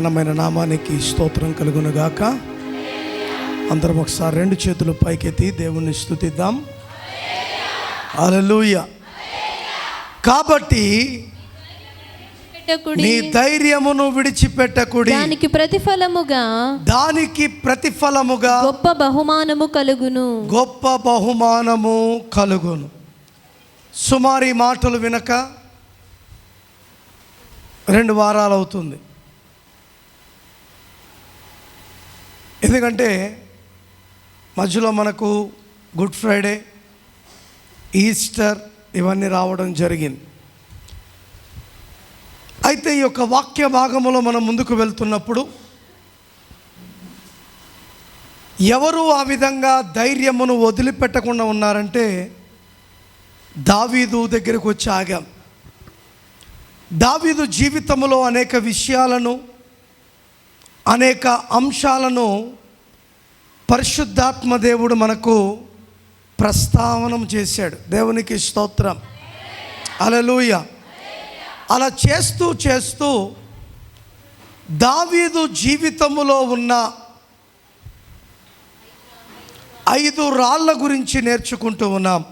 ఘనమైన నామానికి స్తోత్రం కలుగునుగాక. అందరం ఒకసారి రెండు చేతులు పైకెత్తి దేవుణ్ణి స్తుతిద్దాం. అలలుయ కాబట్టి నీ ధైర్యమును విడిచిపెట్టకుడి. దానికి ప్రతిఫలముగా దానికి ప్రతిఫలముగా గొప్ప బహుమానము కలుగును. గొప్ప బహుమానము కలుగును. సుమారి మాటలు వినక రెండు వారాలు అవుతుంది ఎందుకంటే మధ్యలో మనకు గుడ్ ఫ్రైడే ఈస్టర్ ఇవన్నీ రావడం జరిగింది. అయితే ఈ యొక్క వాక్య భాగములో మనం ముందుకు వెళ్తున్నప్పుడు ఎవరు ఆ విధంగా ధైర్యమును వదిలిపెట్టకుండా ఉన్నారంటే దావీదు దగ్గరకు వచ్చి ఆగాం. దావీదు జీవితంలో అనేక విషయాలను అనేక అంశాలను పరిశుద్ధాత్మ దేవుడు మనకు ప్రస్తావనం చేశాడు. దేవునికి స్తోత్రం. అలలుయ అలా చేస్తూ చేస్తూ దావీదు జీవితములో ఉన్న ఐదు రాళ్ళ గురించి నేర్చుకుంటూ ఉన్నాం.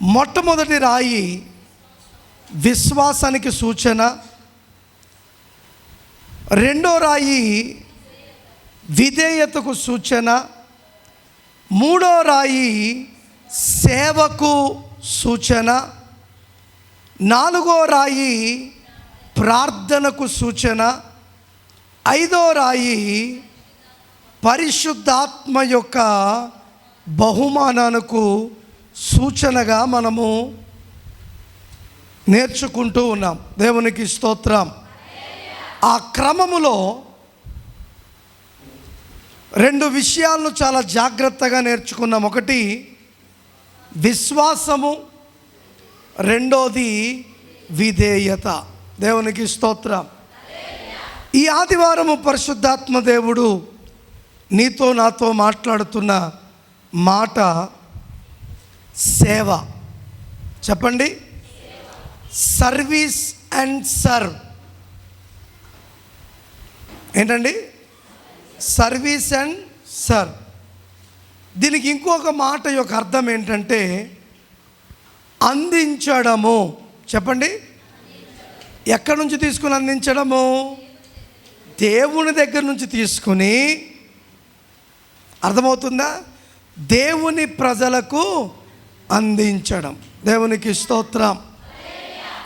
మొట్టమొదటి రాయి విశ్వాసానికి సూచన. రెండో రాయి విధేయతకు సూచన మూడో రాయి సేవకు సూచన నాలుగో రాయి ప్రార్థనకు సూచన ఐదో రాయి పరిశుద్ధాత్మ యొక్క బహుమానానికి సూచనగా మనము నేర్చుకుంటూ ఉన్నాం. దేవునికి స్తోత్రం. ఆ క్రమములో రెండు విషయాలను చాలా జాగ్రత్తగా నేర్చుకున్నాం. ఒకటి విశ్వాసము. రెండోది విధేయత. దేవునికి స్తోత్రం. ఈ ఆదివారము పరిశుద్ధాత్మ దేవుడు నీతో నాతో మాట్లాడుతున్న మాట సేవ. చెప్పండి. సర్వీస్ అండ్ సర్వ్ ఏంటండి? Service and sir. దీనికి ఇంకొక మాట యొక్క అర్థం ఏంటంటే అందించడము. చెప్పండి. ఎక్కడి నుంచి తీసుకుని అందించడము? దేవుని దగ్గర నుంచి తీసుకుని. అర్థమవుతుందా? దేవుని ప్రజలకు అందించడం. దేవునికి స్తోత్రం.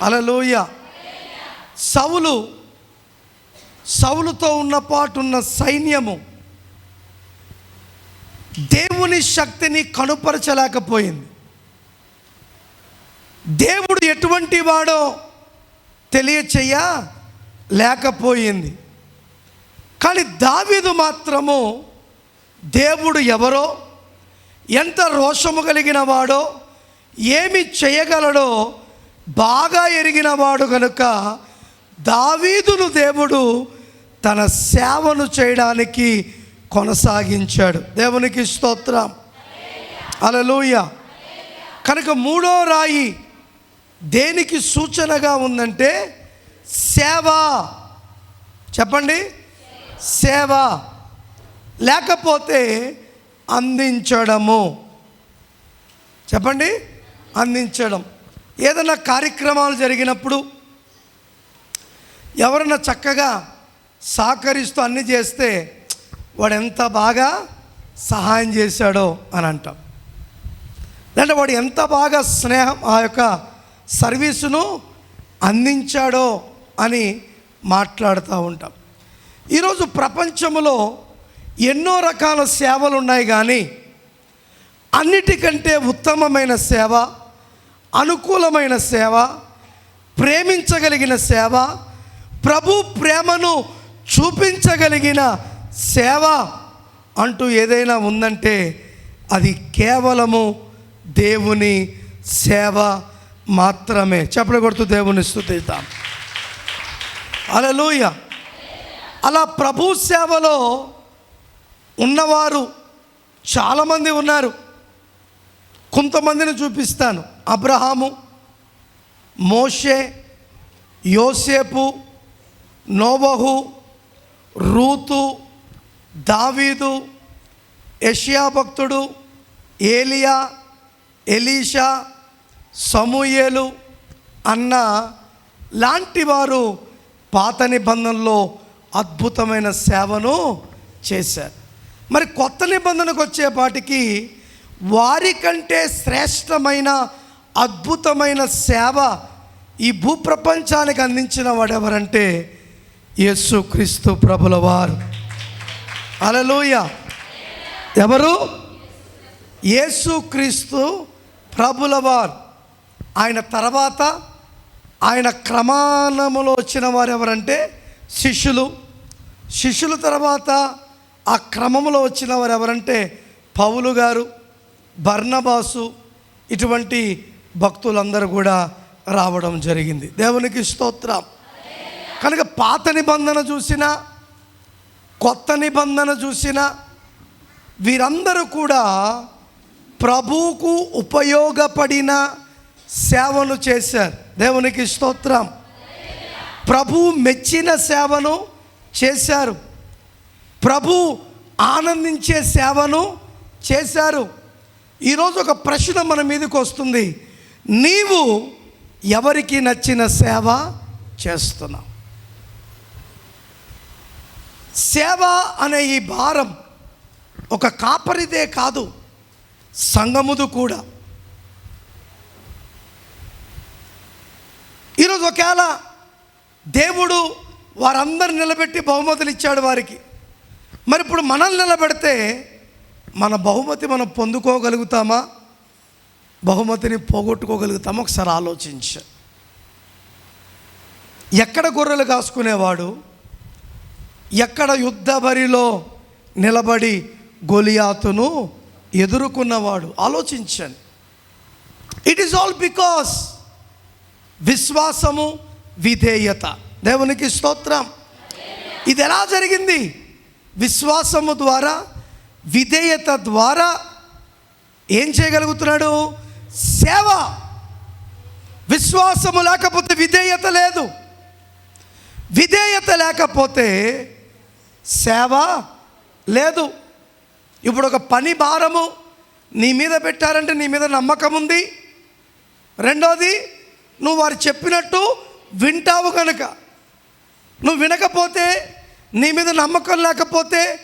అలలోయ సవులు సౌలుతో ఉన్న పాటున్న సైన్యము దేవుని శక్తిని కనుపరచలేకపోయింది. దేవుడు ఎటువంటి వాడో తెలియచేయ లేకపోయింది. కానీ దావీదు మాత్రము దేవుడు ఎవరో ఎంత రోషము కలిగిన వాడో ఏమి చేయగలడో బాగా ఎరిగిన వాడు కనుక దావీదును దేవుడు తన సేవను చేయడానికి కొనసాగించాడు. దేవునికి స్తోత్రం. అలలోయ కనుక మూడో రాయి దేనికి సూచనగా ఉందంటే సేవ. చెప్పండి. సేవ. లేకపోతే అందించడము. చెప్పండి. అందించడం. ఏదైనా కార్యక్రమాలు జరిగినప్పుడు ఎవరన్నా చక్కగా సహకరిస్తూ అన్ని చేస్తే వాడు ఎంత బాగా సహాయం చేశాడో అని అంటాం. అంటే వాడు ఎంత బాగా స్నేహం ఆ యొక్క సర్వీసును అందించాడో అని మాట్లాడుతూ ఉంటాం. ఈరోజు ప్రపంచంలో ఎన్నో రకాల సేవలు ఉన్నాయి కానీ అన్నిటికంటే ఉత్తమమైన సేవ అనుకూలమైన సేవ ప్రేమించగలిగిన సేవ ప్రభు ప్రేమను చూపించగలిగిన సేవ అంటూ ఏదైనా ఉందంటే అది కేవలము దేవుని సేవ మాత్రమే. చెప్పలు కొడుతూ దేవుని స్థుతిద్దాం. అలలోయ అలా ప్రభు సేవలో ఉన్నవారు చాలామంది ఉన్నారు. కొంతమందిని చూపిస్తాను. అబ్రహాము మోషే యోసేపు నోబహు రూతు దావీదు యషియా భక్తుడు ఏలియా ఎలీషా సమూయేలు అన్న లాంటి వారు పాత నిబంధనలో అద్భుతమైన సేవను చేశారు. మరి కొత్త నిబంధనకు వచ్చేపాటికి వారికంటే శ్రేష్టమైన అద్భుతమైన సేవ ఈ భూప్రపంచానికి అందించిన వాడెవరంటే యేసు క్రీస్తు ప్రభుల వారు. అలలోయ ఎవరు? యేసుక్రీస్తు ప్రభుల వారు. ఆయన తర్వాత ఆయన క్రమానములో వచ్చిన వారు ఎవరంటే శిష్యులు. శిష్యుల తర్వాత ఆ క్రమంలో వచ్చిన వారు ఎవరంటే పౌలు గారు బర్ణబాసు ఇటువంటి భక్తులందరూ కూడా రావడం జరిగింది. దేవునికి స్తోత్రం. కనుక పాత నిబంధన చూసినా కొత్త నిబంధన చూసినా వీరందరూ కూడా ప్రభువుకు ఉపయోగపడిన సేవను చేశారు. దేవునికి స్తోత్రం. ప్రభు మెచ్చిన సేవను చేశారు. ప్రభు ఆనందించే సేవను చేశారు. ఈరోజు ఒక ప్రశ్న మన మీదకి వస్తుంది. నీవు ఎవరికి నచ్చిన సేవ చేస్తున్నావు? సేవ అనే ఈ భారం ఒక కాపరిదే కాదు సంగముదు కూడా. ఈరోజు ఒకవేళ దేవుడు వారందరు నిలబెట్టి బహుమతులు ఇచ్చాడు వారికి. మరి ఇప్పుడు మనల్ని నిలబెడితే మన బహుమతి మనం పొందుకోగలుగుతామా? బహుమతిని పోగొట్టుకోగలుగుతామా? ఒకసారి ఆలోచించ. ఎక్కడ గొర్రెలు కాసుకునేవాడు? ఎక్కడ యుద్ధ బరిలో నిలబడి గొలియాతును ఎదుర్కొన్నవాడు? ఆలోచించండి. ఇట్ ఈస్ ఆల్ బికాస్ విశ్వాసము విధేయత. దేవునికి స్తోత్రం. ఇది ఎలా జరిగింది? విశ్వాసము ద్వారా విధేయత ద్వారా ఏం చేయగలుగుతున్నాడు? సేవ. విశ్వాసము లేకపోతే విధేయత లేదు. విధేయత లేకపోతే సేవ లేదు. ఇప్పుడు ఒక పని భారము నీ మీద పెట్టారంటే నీ మీద నమ్మకం ఉంది. రెండోది నువ్వు వారు చెప్పినట్టు వింటావు కనుక నువ్వు వినకపోతే నీ మీద నమ్మకం లేకపోతే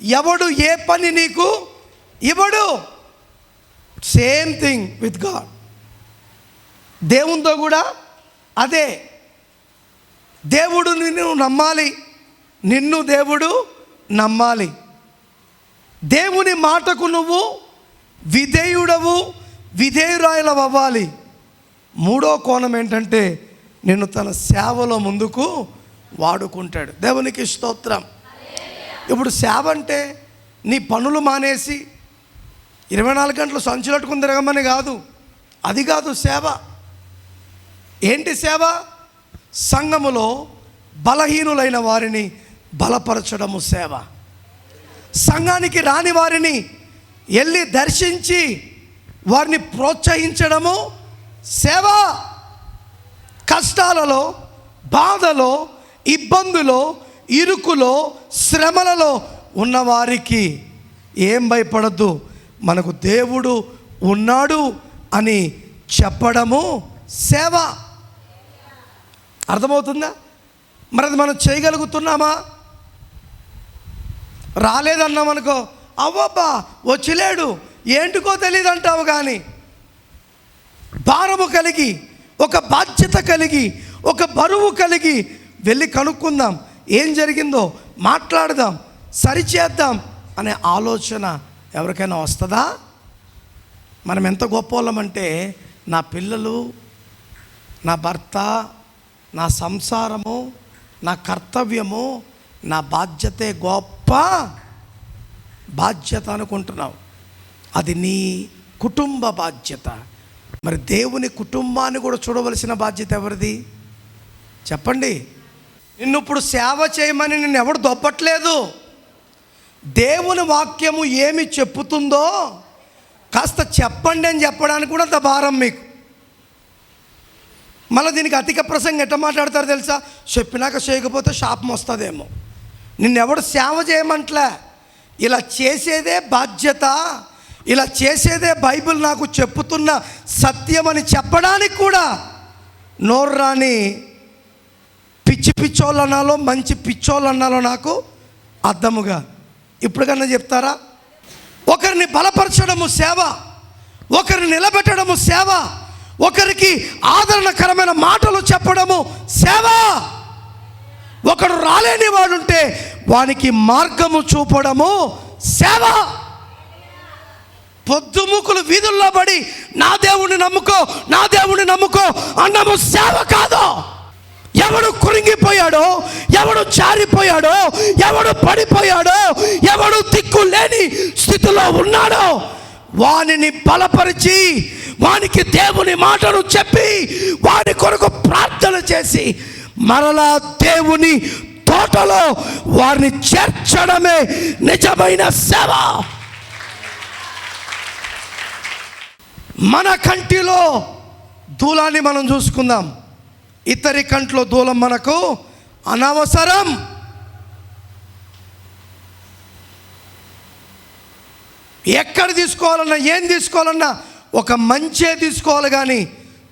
ఎవడు ఏ పని నీకు ఇవ్వడు. Same thing with God. దేవునితో కూడా అదే. దేవుడు నిన్ను నమ్మాలి. నిన్ను దేవుడు నమ్మాలి. దేవుని మాటకు నువ్వు విధేయుడవు విధేయురాయలు అవ్వాలి మూడో కోణం ఏంటంటే నిన్ను తన సేవలో ముందుకు వాడుకుంటాడు. దేవునికి స్తోత్రం. ఇప్పుడు సేవ అంటే నీ పనులు మానేసి ఇరవై నాలుగు గంటలు సంచులట్టుకుని తిరగమని కాదు. అది కాదు సేవ. ఏంటి సేవ? సంఘములో బలహీనులైన వారిని బలపరచడము సేవ. సంఘానికి రాని వారిని వెళ్ళి దర్శించి వారిని ప్రోత్సహించడము సేవ. కష్టాలలో బాధలో ఇబ్బందులో ఇరుకులో శ్రమలలో ఉన్నవారికి ఏం భయపడద్దు మనకు దేవుడు ఉన్నాడు అని చెప్పడము సేవ. అర్థమవుతుందా? మరి అది మనం చేయగలుగుతున్నామా? రాలేదన్నామనుకో అవ్వబ్బా వచ్చిలేడు ఏంటికో తెలియదు అంటావు కానీ భారము కలిగి ఒక బాధ్యత కలిగి ఒక బరువు కలిగి వెళ్ళి కనుక్కుందాం ఏం జరిగిందో మాట్లాడదాం సరిచేద్దాం అనే ఆలోచన ఎవరికైనా వస్తుందా? మనం ఎంత గొప్పవాళ్ళమంటే నా పిల్లలు నా భర్త నా సంసారము నా కర్తవ్యము నా బాధ్యతే గొప్ప బాధ్యత అనుకుంటున్నావు. అది నీ కుటుంబ బాధ్యత. మరి దేవుని కుటుంబాన్ని కూడా చూడవలసిన బాధ్యత ఎవరిది? చెప్పండి. నిన్ను ఇప్పుడు సేవ చేయమని నిన్ను ఎవడు దొబ్బట్లేదు? దేవుని వాక్యము ఏమి చెప్పుతుందో కాస్త చెప్పండి అని చెప్పడానికి కూడా అంత భారం మీకు. మళ్ళీ దీనికి అధిక ప్రసంగం ఎట్లా మాట్లాడతారు తెలుసా? చెప్పినాక చేయకపోతే శాపం వస్తుందేమో. నిన్నెవడు సేవ చేయమంటలే. ఇలా చేసేదే బాధ్యత ఇలా చేసేదే బైబిల్ నాకు చెప్పుతున్న సత్యమని చెప్పడానికి కూడా నోరు రాని పిచ్చి పిచ్చోళ్ళు అన్నాలో మంచి పిచ్చోళ్ళు అన్నాలో నాకు అర్థముగా. ఇప్పుడు కన్నా చెప్తారా? ఒకరిని బలపరచడము సేవ ఒకరిని నిలబెట్టడము సేవ ఒకరికి ఆదరణకరమైన మాటలు చెప్పడము సేవ. ఒకడు రాలేని వాడుంటే వానికి మార్గము చూపడము సేవ. పొద్దుముకులు వీధుల్లో పడి నా దేవుణ్ణి నమ్ముకో నా దేవుణ్ణి నమ్ముకో అన్నము సేవ కాదు. ఎవడు కురింగిపోయాడో ఎవడు జారిపోయాడో ఎవడు పడిపోయాడో ఎవడు దిక్కు లేని స్థితిలో ఉన్నాడో వానిని బలపరిచి వానికి దేవుని మాటను చెప్పి వాడి కొరకు ప్రార్థన చేసి మరలా దేవుని తోటలో వారిని చేర్చడమే నిజమైన సేవ. మన కంటిలో దూలాన్ని మనం చూసుకుందాం. ఇతరి కంట్లో దూలం మనకు అనవసరం. ఎక్కడ తీసుకోవాలన్నా ఏం తీసుకోవాలన్నా ఒక మంచే తీసుకోవాలి కానీ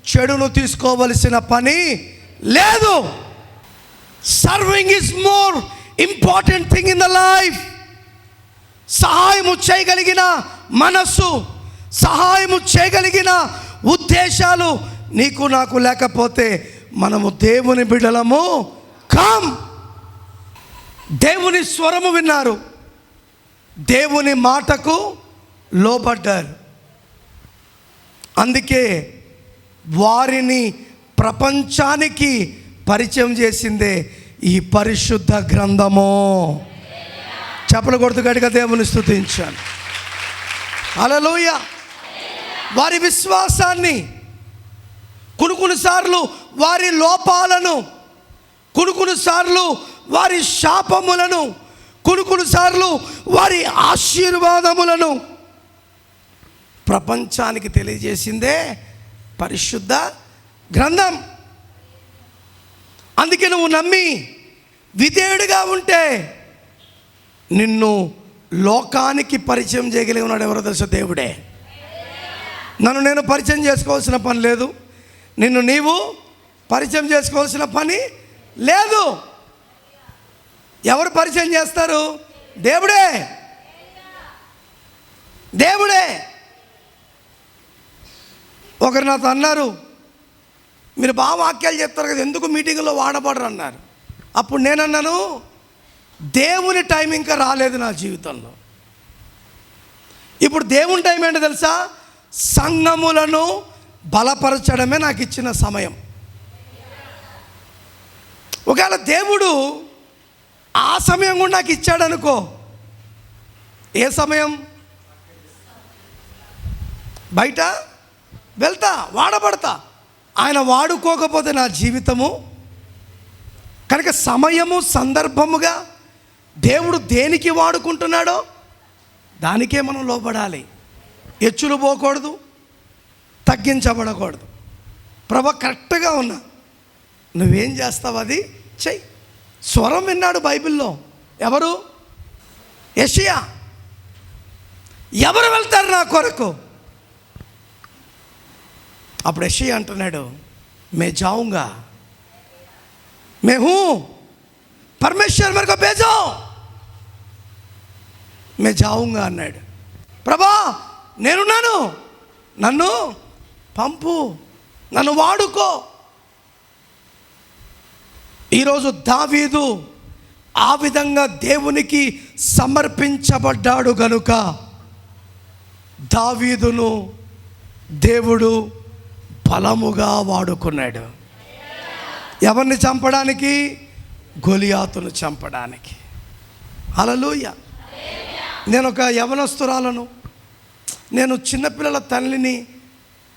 చెడును తీసుకోవలసిన పని లేదు. Serving is more important thing in the life సహాయము చేయగలిగిన మనస్సు సహాయము చేయగలిగిన ఉద్దేశాలు నీకు నాకు లేకపోతే మనము దేవుని బిడలము కామ్ దేవుని స్వరము విన్నారు. దేవుని మాటకు లోబడ్డారు. అందుకే వారిని ప్రపంచానికి పరిచయం చేసిందే ఈ పరిశుద్ధ గ్రంథము. చెప్పలు కొడుతు గడిక దేవుని స్థుతించాను అలలోయ వారి విశ్వాసాన్ని కొన్ని కొన్నిసార్లు వారి లోపాలను కొన్ని కొన్నిసార్లు వారి శాపములను కొన్ని కొన్నిసార్లు వారి ఆశీర్వాదములను ప్రపంచానికి తెలియజేసిందే పరిశుద్ధ గ్రంథం. అందుకే నువ్వు నమ్మి విధేయుడిగా ఉంటే నిన్ను లోకానికి పరిచయం చేయగలిగి ఉన్నాడు ఎవరో తెలుసు? దేవుడే. నన్ను నేను పరిచయం చేసుకోవాల్సిన పని లేదు. నిన్ను నీవు పరిచయం చేసుకోవాల్సిన పని లేదు. ఎవరు పరిచయం చేస్తారు? దేవుడే. దేవుడే. ఒకరు నాతో అన్నారు మీరు బాగా వాక్యాలు చెప్తారు కదా ఎందుకు మీటింగ్లో వాడబడరు అన్నారు. అప్పుడు నేనన్నాను దేవుని టైం ఇంకా రాలేదు నా జీవితంలో. ఇప్పుడు దేవుని టైం ఏంటో తెలుసా? సంఘములను బలపరచడమే నాకు ఇచ్చిన సమయం. ఒకవేళ దేవుడు ఆ సమయం కూడా నాకు ఇచ్చాడనుకో ఏ సమయం? బయట? వెళ్తా వాడబడతా. ఆయన వాడుకోకపోతే నా జీవితము? కనుక సమయము సందర్భముగా దేవుడు దేనికి వాడుకుంటున్నాడో దానికే మనం లోపడాలి ఎచ్చులు పోకూడదు తగ్గించబడకూడదు. ప్రభ కరెక్ట్గా ఉన్నా. నువ్వేం చేస్తావు అది? చెయ్యి స్వరం విన్నాడు బైబిల్లో. ఎవరు? యషియా. ఎవరు వెళ్తారు నా కొరకు? అప్పుడు ఎస్ఐ అంటున్నాడు మే జాంగా మే హూ పరమేశ్వర్ మరి బేజో మే జాంగా అన్నాడు. ప్రభా నేనున్నాను నన్ను పంపు నన్ను వాడుకో. ఈరోజు దావీదు ఆ విధంగా దేవునికి సమర్పించబడ్డాడు గనుక దావీదును దేవుడు బలముగా వాడుకున్నాడు. ఎవరిని చంపడానికి? గొలియాతును చంపడానికి. అలలోయ నేను ఒక యవనస్తురాలను. నేను చిన్నపిల్లల తల్లిని.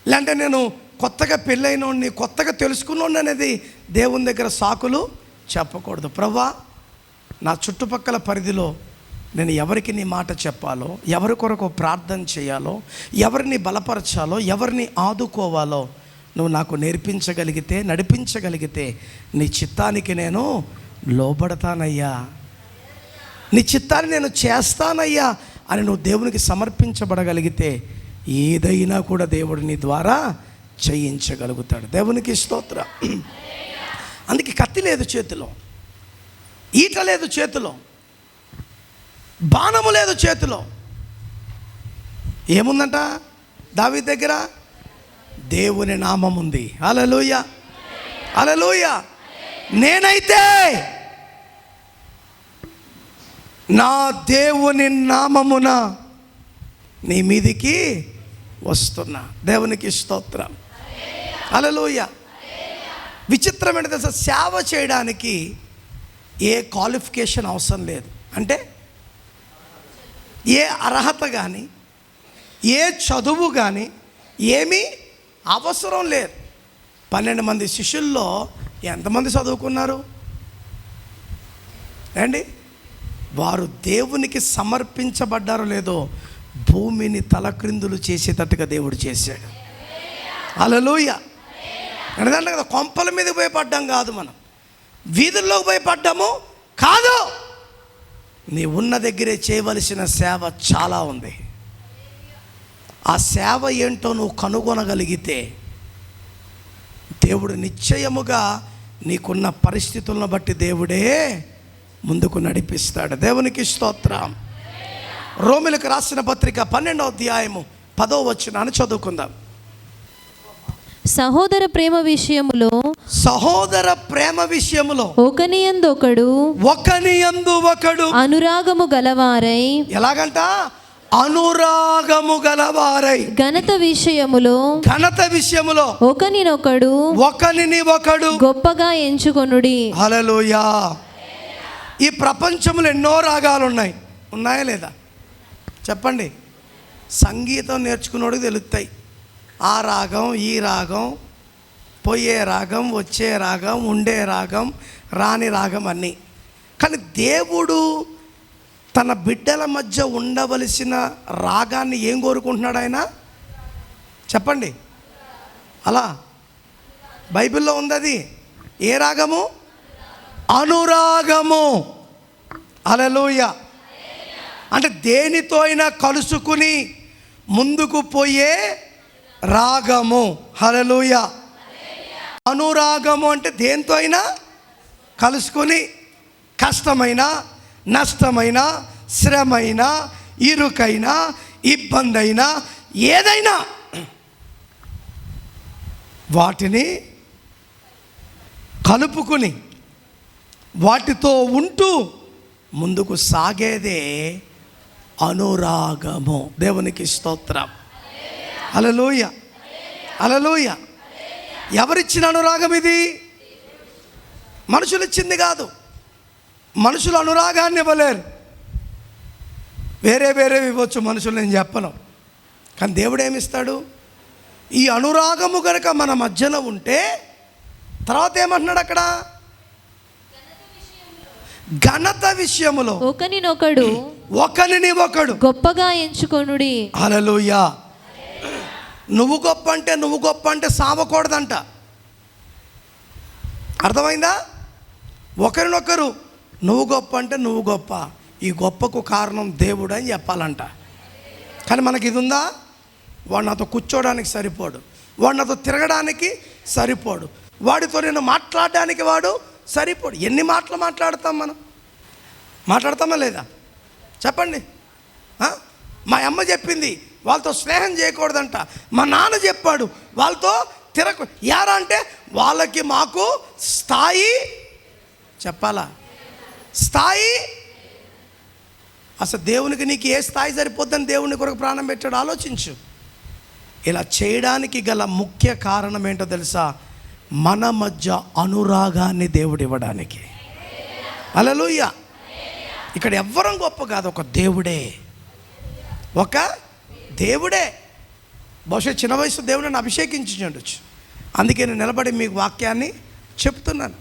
లేదంటే నేను కొత్తగా పెళ్ళైనోడిని కొత్తగా తెలుసుకున్నోడిని అనేది దేవుని దగ్గర సాకులు చెప్పకూడదు. ప్రభా నా చుట్టుపక్కల పరిధిలో నేను ఎవరికి నీ మాట చెప్పాలో ఎవరి కొరకు ప్రార్థన చేయాలో ఎవరిని బలపరచాలో ఎవరిని ఆదుకోవాలో నువ్వు నాకు నేర్పించగలిగితే నడిపించగలిగితే నీ చిత్తానికి నేను లోబడతానయ్యా. నీ చిత్తాన్ని నేను చేస్తానయ్యా అని నువ్వు దేవునికి సమర్పించబడగలిగితే ఏదైనా కూడా దేవుడు నీ ద్వారా చేయించగలుగుతాడు. దేవునికి స్తోత్ర. అందుకే కత్తి లేదు చేతిలో ఈట లేదు చేతిలో బాణము లేదు చేతిలో. ఏముందంట? దావి దగ్గర దేవుని నామం ఉంది. అలలోయ అలలోయ నేనైతే నా దేవుని నామమున నీ మీదికి వస్తున్నా. దేవునికి స్తోత్రం. అలలోయ విచిత్రమైన దశ సేవ చేయడానికి ఏ క్వాలిఫికేషన్ అవసరం లేదు. అంటే ఏ అర్హత కానీ ఏ చదువు కానీ ఏమీ అవసరం లేదు. పన్నెండు మంది శిష్యుల్లో ఎంతమంది చదువుకున్నారు? ఏండి వారు దేవునికి సమర్పించబడ్డారో లేదో భూమిని తలక్రిందులు చేసేటట్టుగా దేవుడు చేశాడు. అలలోయ ఎందుకంటే కదా కొంపల మీద భయపడ్డాం కాదు మనం. వీధుల్లోకి భయపడ్డాము కాదు. నీ ఉన్న దగ్గరే చేయవలసిన సేవ చాలా ఉంది. ఆ సేవ ఏంటో నువ్వు కనుగొనగలిగితే దేవుడు నిశ్చయముగా నీకున్న పరిస్థితులను బట్టి దేవుడే ముందుకు నడిపిస్తాడు. దేవునికి స్తోత్రం. రోమిలకు రాసిన పత్రిక పన్నెండవ అధ్యాయము పదో వచ్చినాన్ని చదువుకుందాం. సహోదర ప్రేమ విషయములో సహోదర ప్రేమ విషయములో ఒకనియందొకడు ఒకని యందు ఒకడు అనురాగము గలవారై ఎలాగంట? అనురాగము గలవారై. ఘనత విషయములో ఘనత విషయములో ఒకనినొకడు ఒకనిని ఒకడు గొప్పగా ఎంచుకొనుడి. హలలుయా ఈ ప్రపంచంలో ఎన్నో రాగాలు ఉన్నాయి ఉన్నాయా లేదా? చెప్పండి. సంగీతం నేర్చుకున్నోడికి తెలుస్తాయి ఆ రాగం ఈ రాగం పోయే రాగం వచ్చే రాగం ఉండే రాగం రాని రాగం అన్నీ. కానీ దేవుడు తన బిడ్డల మధ్య ఉండవలసిన రాగాన్ని ఏం కోరుకుంటున్నాడు ఆయన? చెప్పండి. అలా. బైబిల్లో ఉంది అది ఏ రాగము? అనురాగము. అలలోయ అంటే దేనితో అయినా కలుసుకుని ముందుకు పోయే రాగము. హలలోయ అనురాగము అంటే దేంతో అయినా కలుసుకొని కష్టమైన నష్టమైన శ్రమైన ఇరుకైన ఇబ్బంది అయినా ఏదైనా వాటిని కలుపుకుని వాటితో ఉంటూ ముందుకు సాగేదే అనురాగము. దేవునికి స్తోత్రం. అలలోయ అలలోయ ఎవరిచ్చిన అనురాగం ఇది? మనుషులు ఇచ్చింది కాదు. మనుషులు అనురాగాన్ని ఇవ్వలేరు. వేరే వేరే ఇవ్వచ్చు మనుషులు నేను చెప్పను. కానీ దేవుడు ఏమిస్తాడు? ఈ అనురాగము కనుక మన మధ్యలో ఉంటే తర్వాత ఏమంటున్నాడు అక్కడ? ఘనత విషయములో ఒకనినొకడు ఒకరిని ఒకడు. గొప్పగా ఎంచుకొనుడి. హలలుయా నువ్వు గొప్ప అంటే నువ్వు గొప్ప అంటే సావకూడదంట. అర్థమైందా? ఒకరినొకరు నువ్వు గొప్ప అంటే నువ్వు గొప్ప. ఈ గొప్పకు కారణం దేవుడు అని చెప్పాలంట. కానీ మనకి ఇది ఉందా? వాడు నాతో కూర్చోడానికి సరిపోడు. వాడు నాతో తిరగడానికి సరిపోడు. వాడితో నేను మాట్లాడడానికి వాడు సరిపోడు. ఎన్ని మాటలు మాట్లాడతాం మనం? మాట్లాడతామా లేదా? చెప్పండి. మా అమ్మ చెప్పింది వాళ్ళతో స్నేహం చేయకూడదంట. మా నాన్న చెప్పాడు వాళ్ళతో తిరగ యారా అంటే వాళ్ళకి మాకు స్థాయి చెప్పాలా? స్థాయి? అసలు దేవునికి నీకు ఏ స్థాయి సరిపోద్దని దేవుని కొరకు ప్రాణం పెట్టాడు? ఆలోచించు. ఇలా చేయడానికి గల ముఖ్య కారణం ఏంటో తెలుసా? మన మధ్య అనురాగాన్ని దేవుడు ఇవ్వడానికి. అలలుయ్య ఇక్కడ ఎవ్వరం గొప్ప కాదు ఒక దేవుడే. ఒక దేవుడే. బహుశా చిన్న వయసు దేవుడిని అభిషేకించి ఉండొచ్చు. అందుకే నేను నిలబడి మీకు వాక్యాన్ని చెప్తున్నాను.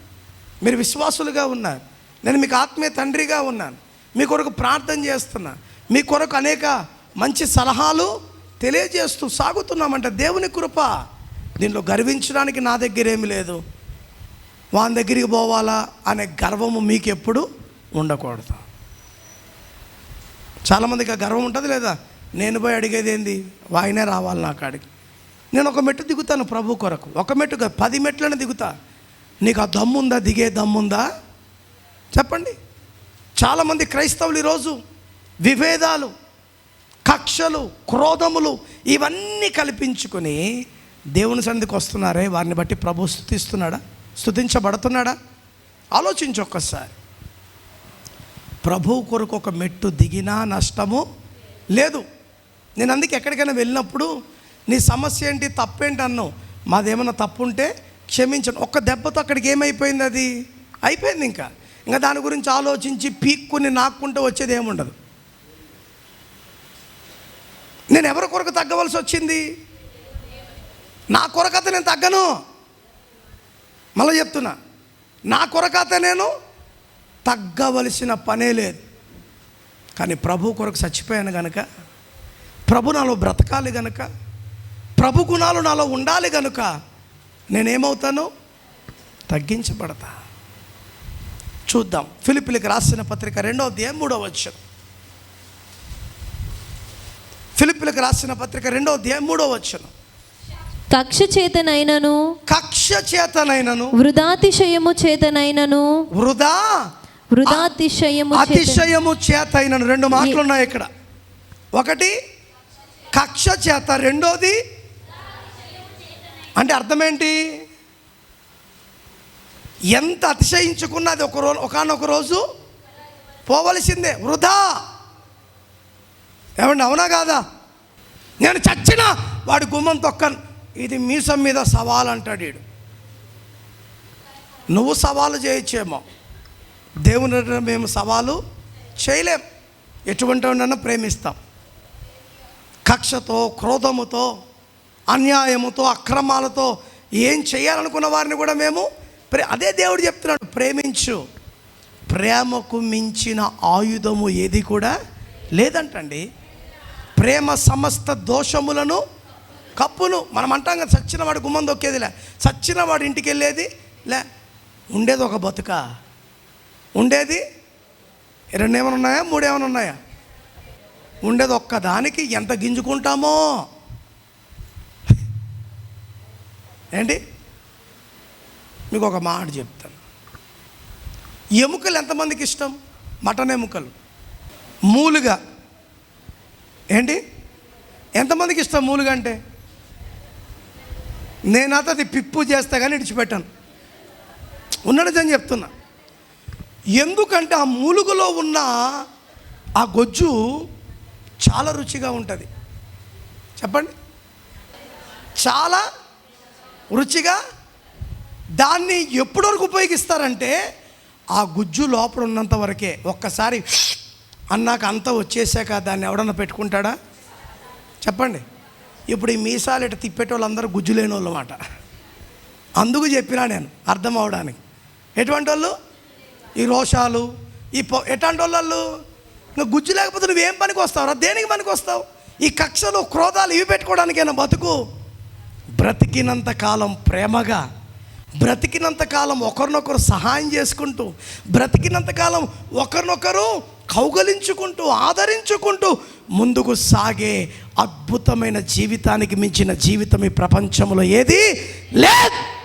మీరు విశ్వాసులుగా ఉన్నారు. నేను మీకు ఆత్మీయ తండ్రిగా ఉన్నాను. మీ కొరకు ప్రార్థన చేస్తున్నా. మీ కొరకు అనేక మంచి సలహాలు తెలియజేస్తూ సాగుతున్నామంటే. దేవుని కృప దీనిలో గర్వించడానికి నా దగ్గర ఏమి లేదు. వాని దగ్గరికి పోవాలా అనే గర్వము మీకు ఎప్పుడు ఉండకూడదు. చాలామందికి ఆ గర్వం ఉంటుంది లేదా? నేను పోయి అడిగేది ఏంది? వాయినే రావాలి నా కాడికి నేను ఒక మెట్టు దిగుతాను ప్రభు కొరకు. ఒక మెట్టు పది మెట్లను దిగుతా. నీకు ఆ దమ్ముందా? దిగే దమ్ముందా? చెప్పండి. చాలామంది క్రైస్తవులు ఈరోజు విభేదాలు కక్షలు క్రోధములు ఇవన్నీ కల్పించుకొని దేవుని సన్నిధికి వస్తున్నారే వారిని బట్టి ప్రభు స్థుతిస్తున్నాడా స్థుతించబడుతున్నాడా? ఆలోచించు ఒక్కసారి. ప్రభు కొరకు ఒక మెట్టు దిగినా నష్టము లేదు. నేను అందుకే ఎక్కడికైనా వెళ్ళినప్పుడు నీ సమస్య ఏంటి తప్పేంటి అన్నావు మాదేమన్నా తప్పు ఉంటే క్షమించను. ఒక్క దెబ్బతో అక్కడికి ఏమైపోయింది అది? అయిపోయింది ఇంకా. ఇంకా దాని గురించి ఆలోచించి పీక్కుని నాక్కుంటూ వచ్చేది ఏముండదు. నేను ఎవరి కొరకు తగ్గవలసి వచ్చింది? నా కొరకత నేను తగ్గను. మళ్ళీ చెప్తున్నా నా కొరకత నేను తగ్గవలసిన పనే లేదు. కానీ ప్రభు కొరకు చచ్చిపోయాను గనక ప్రభు నాలో బ్రతకాలి గనక ప్రభు గుణాలు నాలో ఉండాలి గనుక నేనేమవుతాను? తగ్గించబడతా. చూద్దాం. ఫిలిపిలికి రాసిన పత్రిక రెండో అధ్యాయం మూడో వచ్చం ఫిలిపిలకు రాసిన పత్రిక రెండో అధ్యాయం మూడో వచ్చను కక్ష చేతనైనను కక్ష చేతనైనను వృధాతిశయము చేతనైనను వృధా వృధాతిశయము అతిశయము చేతైనను రెండు మాటలు ఉన్నాయి ఇక్కడ. ఒకటి కక్ష చేత. రెండోది అంటే అర్థం ఏంటి? ఎంత అతిశయించుకున్నది అది ఒక రోజు ఒకనొక రోజు? పోవలసిందే. వృధా! ఏమండి అవునా కాదా? నేను చచ్చిన వాడి గుమ్మం తొక్కను. ఇది మీసం మీద సవాల్ అంటాడు వీడు నువ్వు సవాలు చేయొచ్చేమో. దేవుని మేము సవాలు చేయలేం. ఎటువంటి ప్రేమిస్తాం. కక్షతో క్రోధముతో అన్యాయముతో అక్రమాలతో ఏం చేయాలనుకున్న వారిని కూడా మేము ప్రే అదే దేవుడు చెప్తున్నాడు ప్రేమించు. ప్రేమకు మించిన ఆయుధము ఏది కూడా లేదంటండి. ప్రేమ సమస్త దోషములను కప్పును. మనం అంటాం కదా చచ్చిన వాడు గుమ్మం దొక్కేదిలే. చచ్చిన వాడు ఇంటికి వెళ్ళేది లే ఉండేది ఒక బతుక. ఉండేది రెండు ఏమైనా ఉన్నాయా మూడేమైనా ఉన్నాయా? ఉండేది ఒక్క దానికి ఎంత గింజుకుంటామో? ఏంటి? మీకు ఒక మాట చెప్తాను. ఎముకలు ఎంతమందికి ఇష్టం? మటన్ ఎముకలు. మూలుగా. ఏంటి? ఎంతమందికి ఇష్టం మూలుగా అంటే? నేనైతే అది పిప్పు చేస్తా కానీ ఇడిచిపెట్టాను ఉన్నాడు అని చెప్తున్నా. ఎందుకంటే ఆ మూలుగులో ఉన్న ఆ గొజ్జు చాలా రుచిగా ఉంటుంది. చెప్పండి. చాలా రుచిగా దాన్ని ఎప్పటి వరకు ఉపయోగిస్తారంటే ఆ గుజ్జు లోపల ఉన్నంత వరకే ఒక్కసారి అన్నాక అంతా వచ్చేసాక దాన్ని ఎవడన్నా పెట్టుకుంటాడా? చెప్పండి. ఇప్పుడు ఈ మీసాలు ఇట తిప్పేటోళ్ళందరూ గుజ్జు లేని వాళ్ళు అన్నమాట అందుకు చెప్పినా నేను అర్థం అవడానికి. ఎటువంటి వాళ్ళు ఈ రోషాలు ఈ పొ ఎటువంటి వాళ్ళు నువ్వు గుజ్జు లేకపోతే నువ్వేం పనికి వస్తావు? దేనికి పనికి వస్తావు? ఈ కక్షలు క్రోధాలు ఇవి పెట్టుకోవడానికైనా బతుకు బ్రతికినంత కాలం ప్రేమగా బ్రతికినంత కాలం ఒకరినొకరు సహాయం చేసుకుంటూ బ్రతికినంత కాలం ఒకరినొకరు కౌగలించుకుంటూ ఆదరించుకుంటూ ముందుకు సాగే అద్భుతమైన జీవితానికి మించిన జీవితం ఈ ప్రపంచంలో ఏది లేదు.